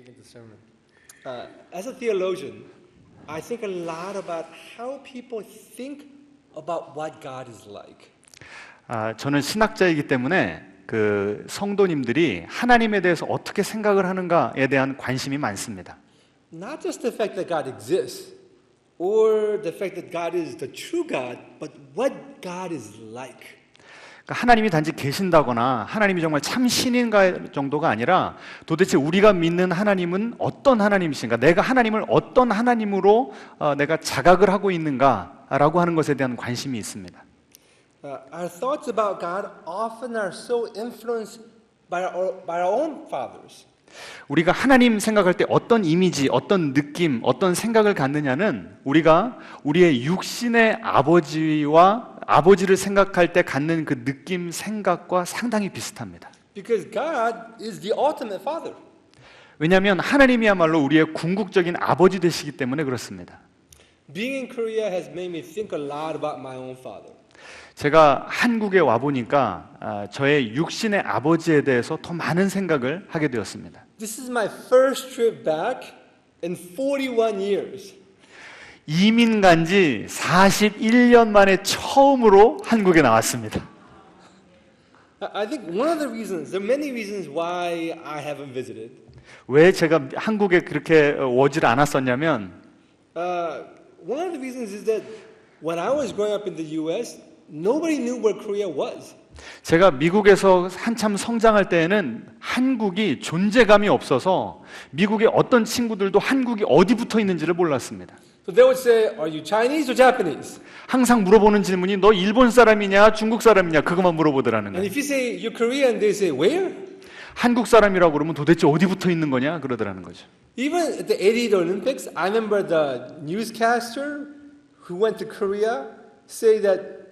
Speaking to sermon. Uh, as a theologian, I think a lot about how people think about what God is like. 아, 저는 신학자이기 때문에 그 성도님들이 하나님에 대해서 어떻게 생각을 하는가에 대한 관심이 많습니다. Not just the fact that God exists or the fact that God is the true God, but what God is like. 그러니까 하나님이 단지 계신다거나 하나님이 정말 참 신인가 정도가 아니라 도대체 우리가 믿는 하나님은 어떤 하나님이신가? 내가 하나님을 어떤 하나님으로 어, 내가 자각을 하고 있는가라고 하는 것에 대한 관심이 있습니다. Uh, our thoughts about God often are so influenced by our, by our own fathers. 우리가 하나님 생각할 때 어떤 이미지, 어떤 느낌, 어떤 생각을 갖느냐는 우리가 우리의 육신의 아버지와 아버지를 생각할 때 갖는 그 느낌, 생각과 상당히 비슷합니다. Because God is the ultimate father. 왜냐하면 하나님이야말로 우리의 궁극적인 아버지 되시기 때문에 그렇습니다. Being in Korea has made me think a lot about my own father. 제가 한국에 와 보니까 아, 저의 육신의 아버지에 대해서 더 많은 생각을 하게 되었습니다. This is my first trip back in 41 years. 이민 간 지 41년 만에 처음으로 한국에 나왔습니다. I think one of the reasons, there are many reasons why I haven't visited. 왜 제가 한국에 그렇게 오질 않았었냐면 Uh, one of the reasons is that when I was growing up in the U.S., nobody knew where Korea was. 제가 미국에서 한참 성장할 때에는 한국이 존재감이 없어서 미국의 어떤 친구들도 한국이 어디 붙어 있는지를 몰랐습니다. So they would say, "Are you Chinese or Japanese?" 항상 물어보는 질문이 너 일본 사람이냐 중국 사람이냐 그것만 물어보더라는 And 거예요. if you say you're Korean, they say, "Where?" 한국 사람이라고 그러면 도대체 어디 붙어 있는 거냐 그러더라는 거죠. Even at the 88 Olympics, I remember the newscaster who went to Korea say that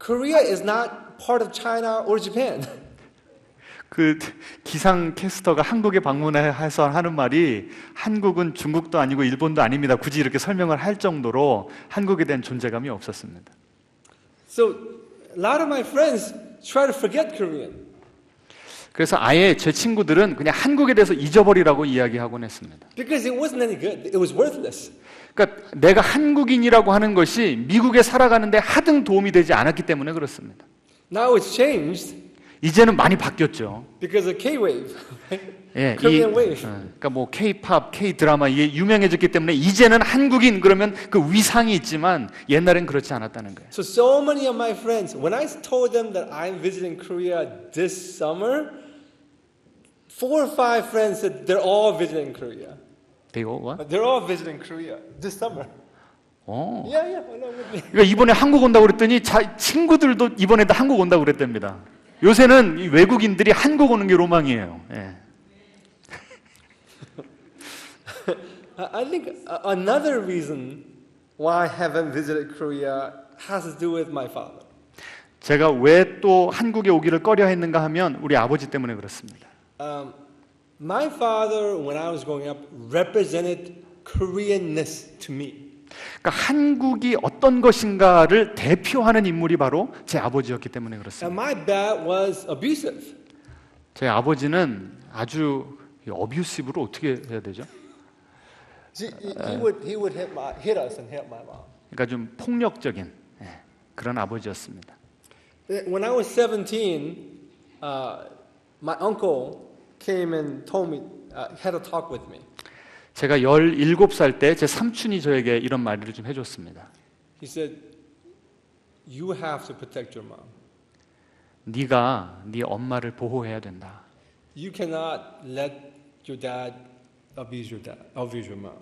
Korea is not part of China or Japan. 그 기상 캐스터가 한국에 방문해서 하는 말이 한국은 중국도 아니고 일본도 아닙니다. 굳이 이렇게 설명을 할 정도로 한국에 대한 존재감이 없었습니다. So a lot of my friends try to forget Korean. 그래서 아예 제 친구들은 그냥 한국에 대해서 잊어버리라고 이야기하곤 했습니다. Because it wasn't any good. It was worthless. 그러니까 내가 한국인이라고 하는 것이 미국에 살아가는데 하등 도움이 되지 않았기 때문에 그렇습니다. Now it's changed 이제는 많이 바뀌었죠. because of K-Wave. 예, 이, wave. 어, 그러니까 뭐 K-팝, K-드라마 이게 유명해졌기 때문에 이제는 한국인 그러면 그 위상이 있지만 옛날엔 그렇지 않았다는 거예요. So so many of my friends, when I told them that I'm visiting Korea this summer, four or five friends said they're all visiting Korea. They all what? They're all visiting Korea this summer. 어. Yeah, yeah, along with me. 그러니까 이번에 한국 온다고 그랬더니 자, 친구들도 이번에도 한국 온다고 그랬답니다. 요새는 이 외국인들이 한국 오는 게 로망이에요. 예. I think another reason why I haven't visited Korea has to do with my father. 제가 왜 또 한국에 오기를 꺼려 했는가 하면 우리 아버지 때문에 그렇습니다. Um, my father, when I was growing up, represented Koreanness to me. 그러니까 한국이 어떤 것인가를 대표하는 인물이 바로 제 아버지였기 때문에 그렇습니다. my dad was abusive. 제 아버지는 아주 어뷰시브로 어떻게 해야 되죠? He, he would, he would hit, my, hit us and hit my mom. 그러니까 좀 폭력적인 예, 그런 아버지였습니다. When I was 17, uh, my uncle came and told me, uh, had a talk with me. 제가 17살 때 제 삼촌이 저에게 이런 말을 좀 해줬습니다. He said, You have to protect your mom. 네가 네 엄마를 보호해야 된다. You cannot let your dad abuse your dad, abuse your mom.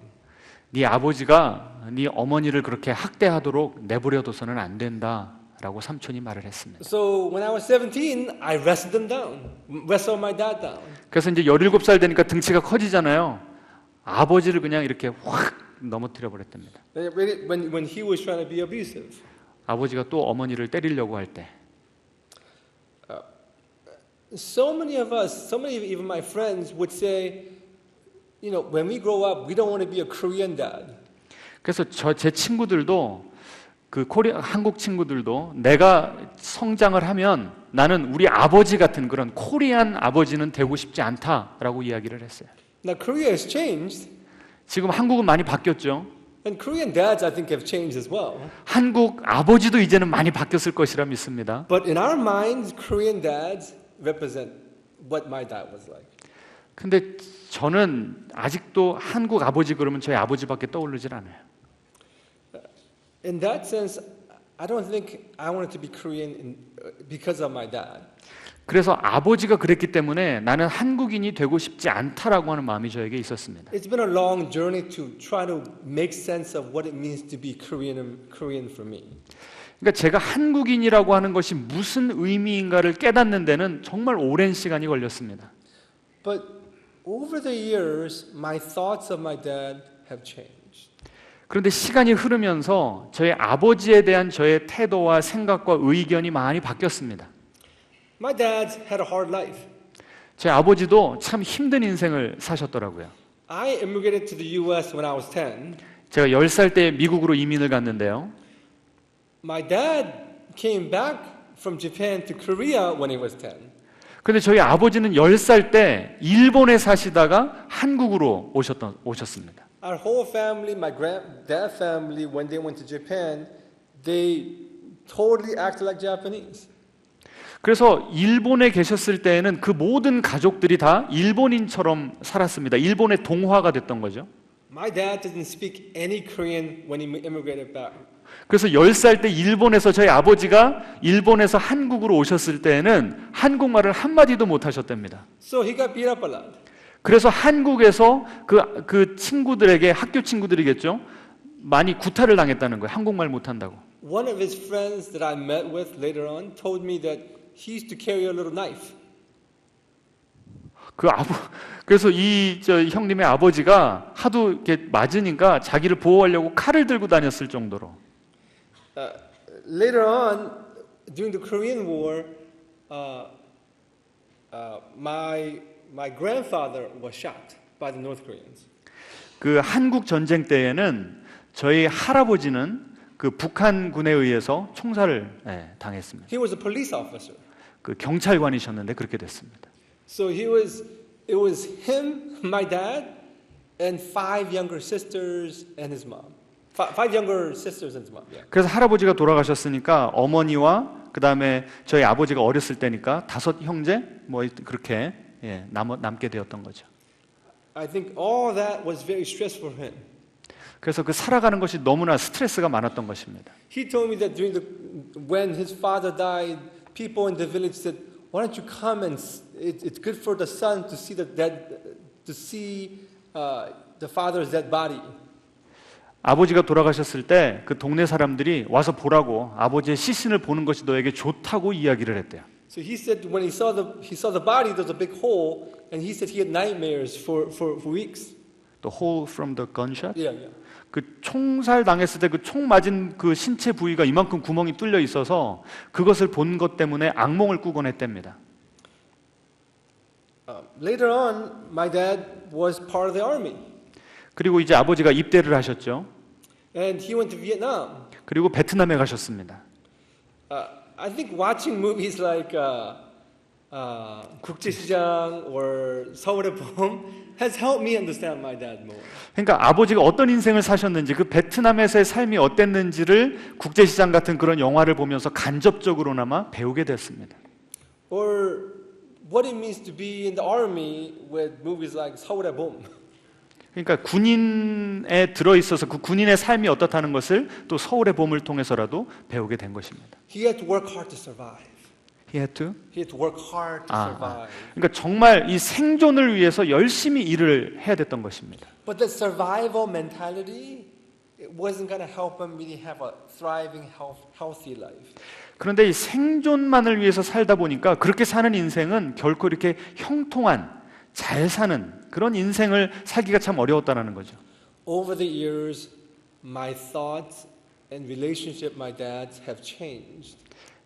네 아버지가 네 어머니를 그렇게 학대하도록 내버려둬서는 안 된다라고 삼촌이 말을 했습니다. So when I was 17, I wrestled him down, wrestled my dad down. 그래서 이제 17살 되니까 등치가 커지잖아요. 아버지를 그냥 이렇게 확 넘어뜨려 버렸답니다. When, when he was trying to be abusive. 아버지가 또 어머니를 때리려고 할 때. So many of us, so many of even my friends would say, you know, when we grow up, we don't want to be a Korean dad. 그래서 저 제 친구들도 그 코리아 한국 친구들도 내가 성장을 하면 나는 우리 아버지 같은 그런 코리안 아버지는 되고 싶지 않다라고 이야기를 했어요. Now, Korea has changed, 지금 한국은 많이 바뀌었죠. and Korean dads, I think, have changed as well. 한국 아버지도 이제는 많이 바뀌었을 것이라 믿습니다. But in our minds, Korean dads represent what my dad was like. 근데 저는 아직도 한국 아버지 그러면 저희 아버지밖에 떠오르질 않아요. In that sense, I don't think I wanted to be Korean in, uh, because of my dad. 그래서 아버지가 그랬기 때문에 나는 한국인이 되고 싶지 않다라고 하는 마음이 저에게 있었습니다. It's been a long journey to try to make sense of what it means to be Korean, Korean for me. 그러니까 제가 한국인이라고 하는 것이 무슨 의미인가를 깨닫는 데는 정말 오랜 시간이 걸렸습니다. But over the years, my thoughts of my dad have changed. 그런데 시간이 흐르면서 저의 아버지에 대한 저의 태도와 생각과 의견이 많이 바뀌었습니다. My dad had a hard life. 제 아버지도 참 힘든 인생을 사셨더라고요. I immigrated to the US when I was 10. 제가 10살 때 미국으로 이민을 갔는데요. My dad came back from Japan to Korea when he was 10. 근데 저희 아버지는 10살 때 일본에 사시다가 한국으로 오셨던, 오셨습니다. Our whole family, my granddad family, when they went to Japan, they totally acted like Japanese. 그래서 일본에 계셨을 때에는 그 모든 가족들이 다 일본인처럼 살았습니다. 일본의 동화가 됐던 거죠. My dad didn't speak any Korean when he immigrated back. 그래서 10살 때 일본에서 저희 아버지가 일본에서 한국으로 오셨을 때에는 한국말을 한마디도 못 하셨답니다. So he got beat up a lot. 그래서 한국에서 그, 그 친구들에게, 학교 친구들이겠죠? 많이 구타를 당했다는 거예요. 한국말 못 한다고. One of his friends that I met with later on told me that he used to carry a little knife. 그 아버, 그래서 이 저 형님의 아버지가 하도 이렇게 맞으니까 자기를 보호하려고 칼을 들고 다녔을 정도로. Uh, later on, during the Korean War, uh, uh, my, my grandfather was shot by the North Koreans. 그 한국 전쟁 때에는 저희 할아버지는 그 북한군에 의해서 총살을 예, 당했습니다. He was a police officer. 그 경찰관이셨는데 그렇게 됐습니다. So he was, it was him, my dad, and five younger sisters and his mom. Five, younger sisters and his mom, yeah. 그래서 할아버지가 돌아가셨으니까 어머니와 그 다음에 저희 아버지가 어렸을 때니까 다섯 형제 뭐 그렇게 예, 남, 남게 되었던 거죠. I think all that was very stressful for him. 그래서 그 살아가는 것이 너무나 스트레스가 많았던 것입니다. He told me that during the, when his father died, people in the village said, "Why don't you come and it, it's good for the son to see the dead, to see uh, the father's dead body." 아버지가 돌아가셨을 때 그 동네 사람들이 와서 보라고 아버지의 시신을 보는 것이 너에게 좋다고 이야기를 했대요. So he said when he saw the he saw the body, there was a big hole, and he said he had nightmares for, for, for weeks. The hole from the gunshot. Yeah, yeah. 그 총살 당했을 때 그 총 맞은 그 신체 부위가 이만큼 구멍이 뚫려 있어서 그것을 본 것 때문에 악몽을 꾸곤 했답니다. Um, later on, my dad was part of the army, 그리고 이제 아버지가 입대를 하셨죠. and he went to Vietnam. 그리고 베트남에 가셨습니다. Uh, I think watching movies like uh, uh, 국제시장 or 서울의 봄 has helped me understand my dad more. 그러니까 아버지가 어떤 인생을 사셨는지 그 베트남에서의 삶이 어땠는지를 국제시장 같은 그런 영화를 보면서 간접적으로나마 배우게 됐습니다. Or what it means to be in the army with movies like 서울의 봄. 그러니까 군인에 들어 있어서 그 군인의 삶이 어떻다는 것을 또 서울의 봄을 통해서라도 배우게 된 것입니다. He had to work hard to survive. He had to. He had to work hard to 아, survive. 그러니까 정말 이 생존을 위해서 열심히 일을 해야 됐던 것입니다. But that survival mentality it wasn't going to help him really have a thriving, health, healthy life. 그런데 이 생존만을 위해서 살다 보니까 그렇게 사는 인생은 결코 이렇게 형통한 잘 사는 그런 인생을 살기가 참 어려웠다는 거죠. Over the years, my thoughts and relationship with my dad have changed.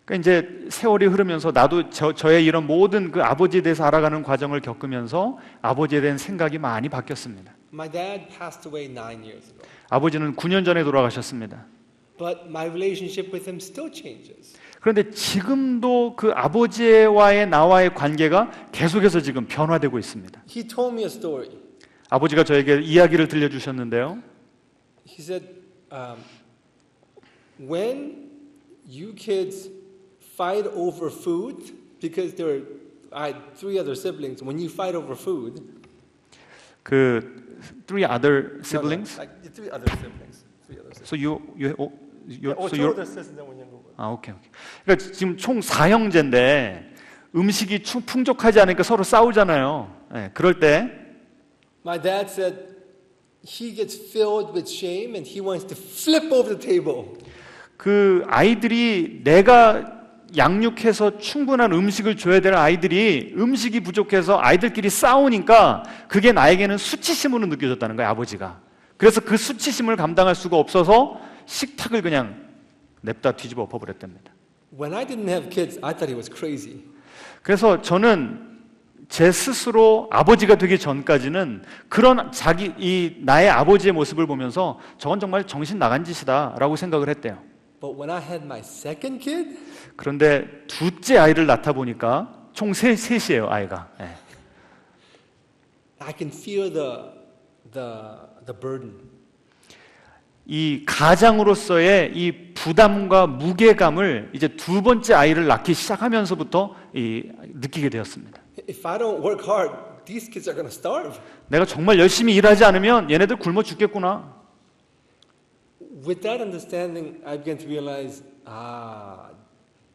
그러니까 이제 세월이 흐르면서 나도 저, 저의 이런 모든 그 아버지에 대해서 알아가는 과정을 겪으면서 아버지에 대한 생각이 많이 바뀌었습니다. My dad passed away nine years ago, 아버지는 9년 전에 돌아가셨습니다. but my relationship with him still changes. 그런데 지금도 그 아버지와의 나와의 관계가 계속해서 지금 변화되고 있습니다. He told me a story. 아버지가 저에게 이야기를 들려주셨는데요. He said, um, when you kids fight over food, because there were, I had three other siblings, when you fight over food, 그 three other No, no, siblings. like three other siblings. Three other siblings. So you you oh, you oh, so two you're other sisters and one younger one. 아 오케이 오케이. 그러니까 지금 총 4형제인데 음식이 충- 풍족하지 않으니까 서로 싸우잖아요. 예, 그럴 때 My dad said he gets filled with shame and he wants to flip over the table. 그 아이들이 내가 양육해서 충분한 음식을 줘야 될 아이들이 음식이 부족해서 아이들끼리 싸우니까 그게 나에게는 수치심으로 느껴졌다는 거예요, 아버지가. 그래서 그 수치심을 감당할 수가 없어서 식탁을 그냥 냅다 뒤집어 엎어버렸답니다. When I didn't have kids, I thought he was crazy. 그래서 저는 제 스스로 아버지가 되기 전까지는 그런 자기 이 나의 아버지의 모습을 보면서 저건 정말 정신 나간 짓이다라고 생각을 했대요. But when I had my second kid, 그런데 둘째 아이를 낳다 보니까 총 세, 셋이에요 아이가. 예. I can feel the, the, the burden. 이 가장으로서의 이 부담과 무게감을 이제 두 번째 아이를 낳기 시작하면서부터 이, 느끼게 되었습니다. If I don't work hard, these kids are starve. 내가 정말 열심히 일하지 않으면 얘네들 굶어 죽겠구나. With that understanding, I began to realize, ah,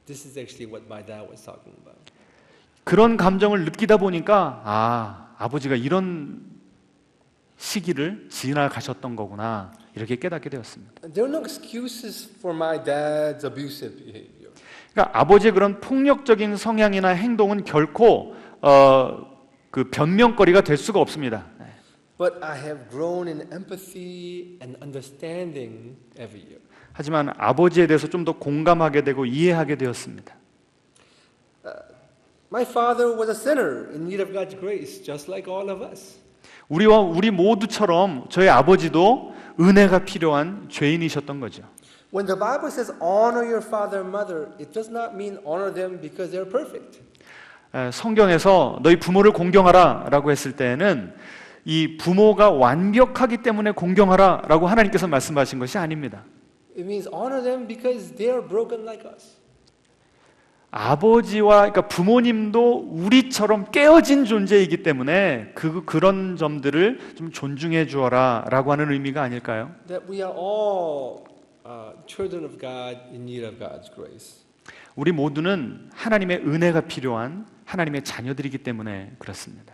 this is actually what my dad was talking about. 그런 감정을 느끼다 보니까 아 아버지가 이런 시기를 지나가셨던 거구나 이렇게 깨닫게 되었습니다. There are no excuses for my dad's abusive behavior. 그러니까 아버지의 그런 폭력적인 성향이나 행동은 결코 어, 그 변명거리가 될 수가 없습니다. 네. But I have grown in empathy and understanding every year. 하지만 아버지에 대해서 좀 더 공감하게 되고 이해하게 되었습니다. My father was a sinner in need of God's grace, just like all of us. 우리와 우리 모두처럼 저희 아버지도 은혜가 필요한 죄인이셨던 거죠. When the Bible says honor your father and mother, it does not mean honor them because they're perfect. 에, 성경에서 너희 부모를 공경하라라고 했을 때에는 이 부모가 완벽하기 때문에 공경하라라고 하나님께서 말씀하신 것이 아닙니다. It means honor them because they are broken like us. 아버지와 그러니까 부모님도 우리처럼 깨어진 존재이기 때문에 그 그런 점들을 좀 존중해 주어라라고 하는 의미가 아닐까요? That we are all uh, children of God in need of God's grace. 우리 모두는 하나님의 은혜가 필요한 하나님의 자녀들이기 때문에 그렇습니다.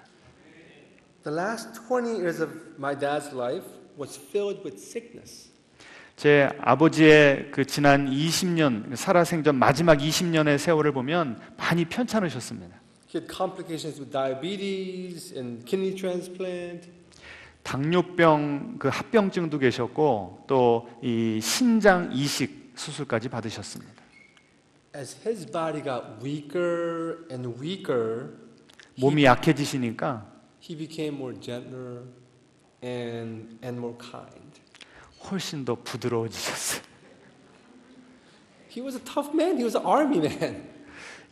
The last 20 years of my dad's life was filled with sickness. 제 아버지의 그 지난 20년 살아생전 마지막 20년의 세월을 보면 많이 편찮으셨습니다. He had complications with diabetes and kidney transplant. 당뇨병 그 합병증도 계셨고 또 이 신장 이식 수술까지 받으셨습니다. As his body got weaker and weaker, 몸이 약해지시니까 he became more gentler and, and more kind. 훨씬 더 부드러워지셨어요. He was a tough man. He was an army man.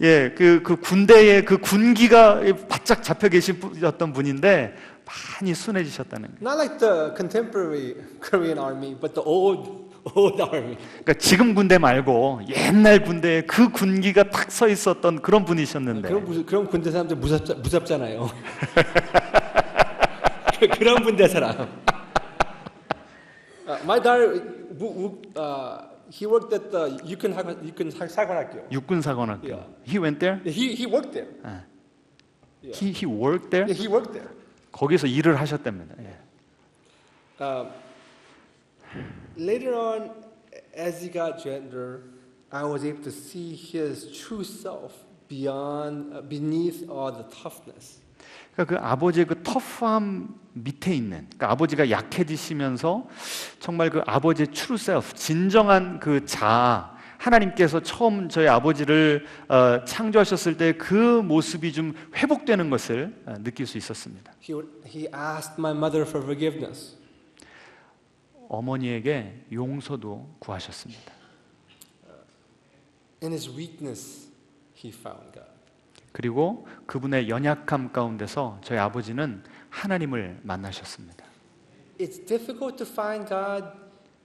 예, 그, 그 군대에 그 군기가 바짝 잡혀 계셨던 분인데 많이 순해지셨다는 거예요. Not like the contemporary Korean army, but the old, old army. 그러니까 지금 군대 말고 옛날 군대에 그 군기가 탁 서 있었던 그런 분이셨는데 그런, 무- 그런 군대 사람들 무섭, 무섭잖아요. 그- 그런 군대 사람. Uh, my dad, 무- 무- uh, he worked at the Yukon, Hag- Yukon Hag- 사관학교. 육군사관학교. Yeah. He went there? He, he worked there. Yeah. He, he worked there? Yeah, he worked there. 거기서 일을 하셨답니다. 예. Um, later on, as he got gentler, I was able to see his true self beyond, uh, beneath all the toughness. 그러니까 그 아버지의 그 터프함 밑에 있는 그러니까 아버지가 약해지시면서 정말 그 아버지의 true self 진정한 그 자아 하나님께서 처음 저희 아버지를 어, 창조하셨을 때 그 모습이 좀 회복되는 것을 어, 느낄 수 있었습니다. He, he asked my mother for forgiveness. 어머니에게 용서도 구하셨습니다. In his weakness, he found God. 그리고 그분의 연약함 가운데서 저희 아버지는 하나님을 만나셨습니다. It's difficult to find God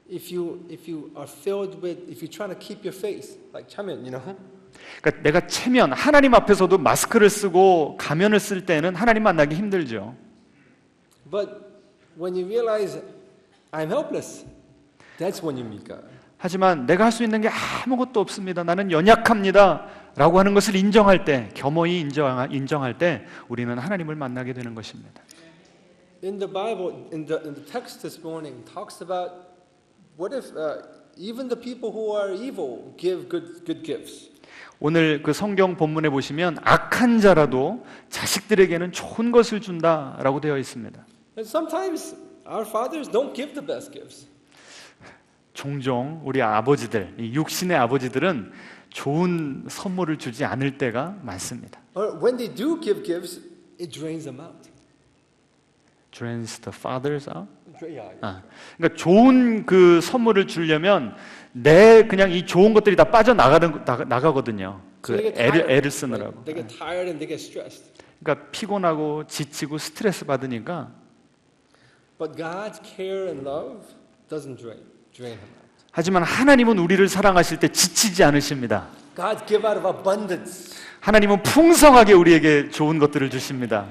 if you if you are filled with if you're trying to keep your face like chamen, you know. 그러니까 내가 체면 하나님 앞에서도 마스크를 쓰고 가면을 쓸 때는 하나님 만나기 힘들죠. But when you realize I'm helpless, that's when you meet God. 하지만 내가 할 수 있는 게 아무것도 없습니다. 나는 연약합니다. 라고 하는 것을 인정할 때, 겸허히 인정, 인정할 때 우리는 하나님을 만나게 되는 것입니다. In the Bible, in the, in the text this morning, talks about what if uh, even the people who are evil give good, good gifts. 오늘 그 성경 본문에 보시면 악한 자라도 자식들에게는 좋은 것을 준다라고 되어 있습니다. And sometimes our fathers don't give the best gifts. 종종 우리 아버지들, 이 육신의 아버지들은 좋은 선물을 주지 않을 때가 많습니다. Or when they do give gifts, it drains them out. Drains the fathers out. 아, 그러니까 좋은 그 선물을 주려면 내 그냥 이 좋은 것들이 다 빠져 나가는 나가, 나가거든요. 그 So 애를 애를? 쓰느라고. They get tired and they get stressed. 그러니까 피곤하고 지치고 스트레스 받으니까 But God's care and love doesn't drain, drain him. 하지만 하나님은 우리를 사랑하실 때 지치지 않으십니다. God give out of abundance. 하나님은 풍성하게 우리에게 좋은 것들을 주십니다.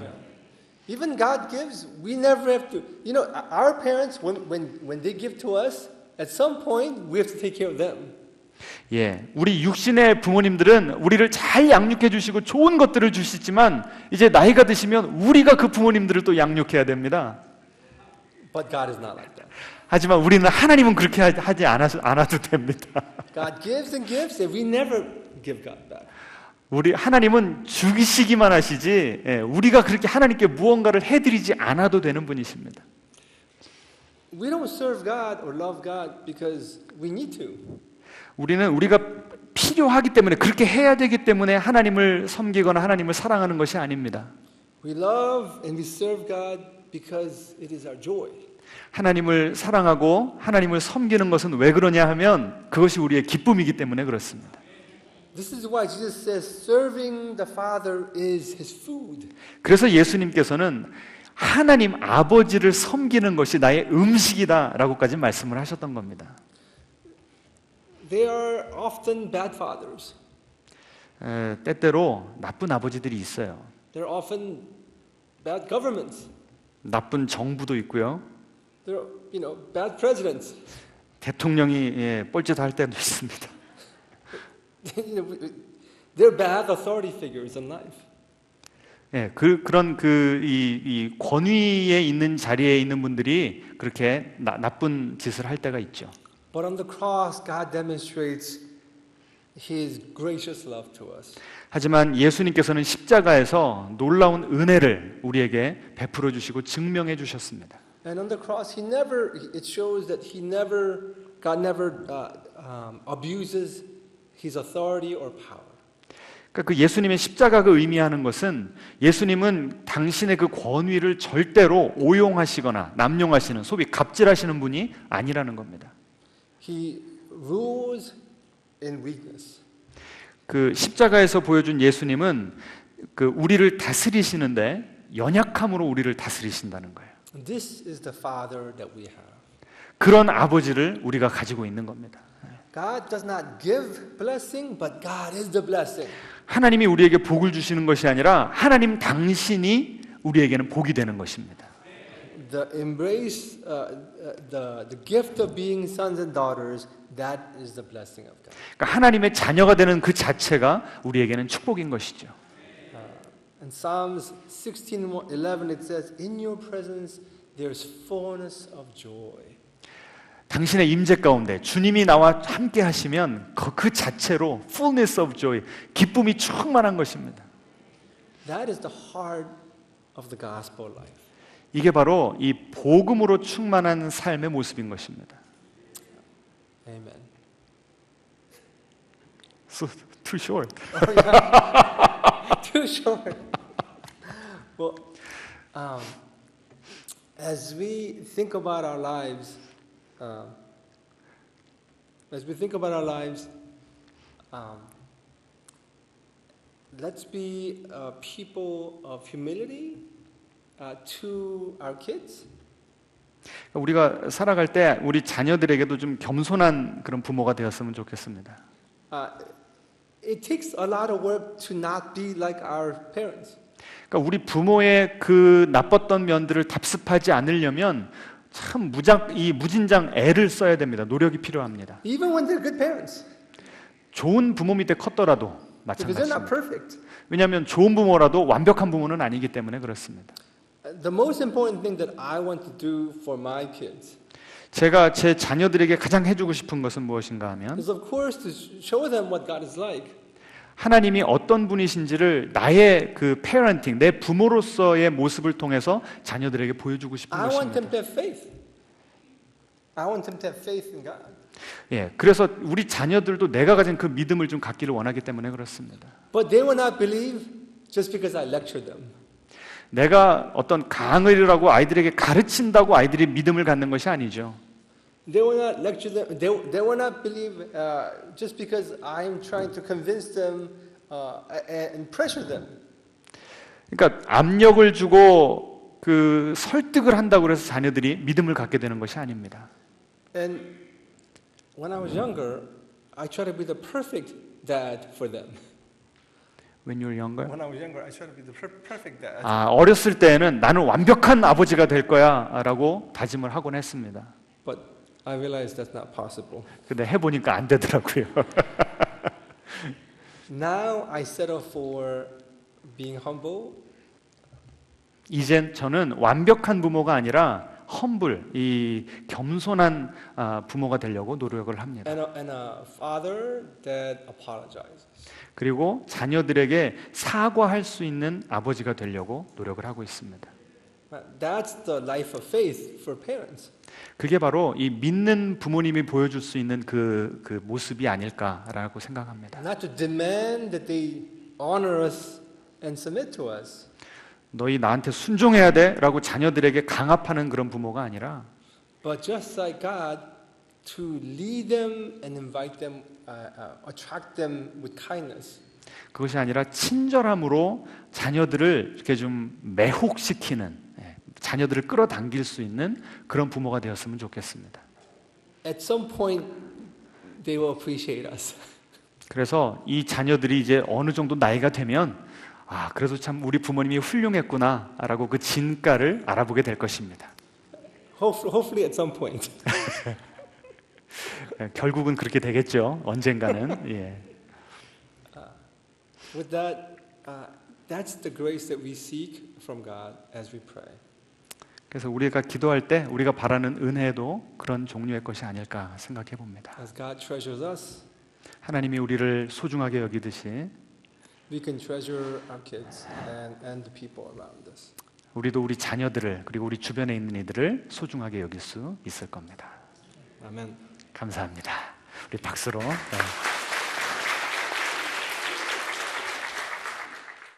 Even God gives, we never have to. You know, our parents, when, when, when they give to us, at some point, we have to take care of them. 예, 우리 육신의 부모님들은 우리를 잘 양육해 주시고 좋은 것들을 주시지만 이제 나이가 드시면 우리가 그 부모님들을 또 양육해야 됩니다. But God is not like that. 하지만 우리는 하나님은 그렇게 하- 하지 않아서, 않아도 됩니다. God gives and gives, and we never give God back. 우리 하나님은 주기시기만 하시지 예, 우리가 그렇게 하나님께 무언가를 해드리지 않아도 되는 분이십니다. We don't serve God or love God because we need to. 우리는 우리가 필요하기 때문에 그렇게 해야 되기 때문에 하나님을 섬기거나 하나님을 사랑하는 것이 아닙니다. We love and we serve God because it is our joy. 하나님을 사랑하고 하나님을 섬기는 것은 왜 그러냐 하면 그것이 우리의 기쁨이기 때문에 그렇습니다. This is why Jesus says serving the Father is his food. 그래서 예수님께서는 하나님 아버지를 섬기는 것이 나의 음식이다라고까지 말씀을 하셨던 겁니다. They are often bad fathers. 에, 때때로 나쁜 아버지들이 있어요. They're often bad governments. 나쁜 정부도 있고요. They're, you know, bad presidents. 대통령이 예, 뻘짓할 때도 있습니다. you know, they're bad authority figures in life. 예, 그 그런 그 이 이 권위에 있는 자리에 있는 분들이 그렇게 나, 나쁜 짓을 할 때가 있죠. But on the cross, God demonstrates his gracious love to us. 하지만 예수님께서는 십자가에서 놀라운 은혜를 우리에게 베풀어 주시고 증명해 주셨습니다. And on the cross, he never, it shows that he never, God never uh, um, abuses his authority or power. 그러니까 그 예수님의 십자가가 의미하는 것은 예수님은 당신의 그 권위를 절대로 오용하시거나 남용하시는 소위 갑질하시는 분이 아니라는 겁니다. He rules in weakness. 그 십자가에서 보여준 예수님은 그 우리를 다스리시는데 연약함으로 우리를 다스리신다는 거예요. This is the Father that we have. 그런 아버지를 우리가 가지고 있는 겁니다. God does not give blessing, but God is the blessing. 하나님이 우리에게 복을 주시는 것이 아니라 하나님 당신이 우리에게는 복이 되는 것입니다. The embrace, uh, uh, the, the gift of being sons and daughters, that is the blessing of God. 그러니까 하나님의 자녀가 되는 그 자체가 우리에게는 축복인 것이죠. In Psalms 16 11, it says, In your presence there's fullness of joy. 당신의 임재 가운데 주님이 나와 함께 하시면 그, 그 자체로 fullness of joy, 기쁨이 충만한 것입니다. That is the heart of the gospel life. 이게 바로 이 복음으로 충만한 삶의 모습인 것입니다. Amen. So, too short. Too short. Well, um, as we think about our lives, um, as we think about our lives, um, let's be a people of humility uh, to our kids. 우리가 살아갈 때 우리 자녀들에게도 좀 겸손한 그런 부모가 되었으면 좋겠습니다. Uh, it takes a lot of work to not be like our parents. 그러니까 우리 부모의 그 나빴던 면들을 답습하지 않으려면 참 무작 이 무진장 애를 써야 됩니다. 노력이 필요합니다. Even when they're good parents, 좋은 부모 밑에 컸더라도 마찬가지입니다. 왜냐하면 좋은 부모라도 완벽한 부모는 아니기 때문에 그렇습니다. Uh, The most important thing that I want to do for my kids 제가 제 자녀들에게 가장 해주고 싶은 것은 무엇인가 하면 is, of course, to sh- show them what God is like. 하나님이 어떤 분이신지를 나의 그 페어런팅, 내 부모로서의 모습을 통해서 자녀들에게 보여주고 싶은 I want them 것입니다. to have faith. I want them to have faith in God. 예, 그래서 우리 자녀들도 내가 가진 그 믿음을 좀 갖기를 원하기 때문에 그렇습니다. But they will not believe just because I lecture them. 내가 어떤 강의를 하고 아이들에게 가르친다고 아이들이 믿음을 갖는 것이 아니죠. They will not lecture them. They, they will not believe uh, just because I'm trying to convince them uh, and, pressure them. 그러니까 압력을 주고 그 설득을 한다고 해서 자녀들이 믿음을 갖게 되는 것이 아닙니다. And when I was younger, I tried to be the perfect dad for them. When you're younger. When I was younger, I tried to be the per- perfect dad. 아, 어렸을 때에는 나는 완벽한 아버지가 될 거야라고 다짐을 하곤 했습니다. But I realized that's not possible. 근데 해보니까 안 되더라고요. Now I settle for being humble 이젠 저는 완벽한 부모가 아니라 험불, 이 겸손한 아, 부모가 되려고 노력을 합니다. and a, and a father that apologizes. 그리고 자녀들에게 사과할 수 있는 아버지가 되려고 노력을 하고 있습니다. That's the life of faith for parents. 그게 바로 이 믿는 부모님이 보여줄 수 있는 그, 그 모습이 아닐까라고 생각합니다. Not to demand that they honor us and submit to us, 너희 나한테 순종해야 돼라고 자녀들에게 강압하는 그런 부모가 아니라 but just like God, to lead them and invite them, uh, uh, attract them with kindness. 그것이 아니라 친절함으로 자녀들을 이렇게 좀 매혹시키는 예, 자녀들을 끌어당길 수 있는 그런 부모가 되었으면 좋겠습니다. At some point, they will appreciate us. 그래서 이 자녀들이 이제 어느 정도 나이가 되면 아, 그래도 참 우리 부모님이 훌륭했구나라고 그 진가를 알아보게 될 것입니다. Hopefully, at some point. 예, 결국은 그렇게 되겠죠. 언젠가는. 예. With that, uh, that's the grace that we seek from God as we pray. 그래서 우리가 기도할 때 우리가 바라는 은혜도 그런 종류의 것이 아닐까 생각해 봅니다. As God treasures us, 하나님이 우리를 소중하게 여기듯이 we can treasure our kids and, and the people around us. 우리도 우리 자녀들을 그리고 우리 주변에 있는 이들을 소중하게 여길 수 있을 겁니다. Amen. 감사합니다. 우리 박수로. 네.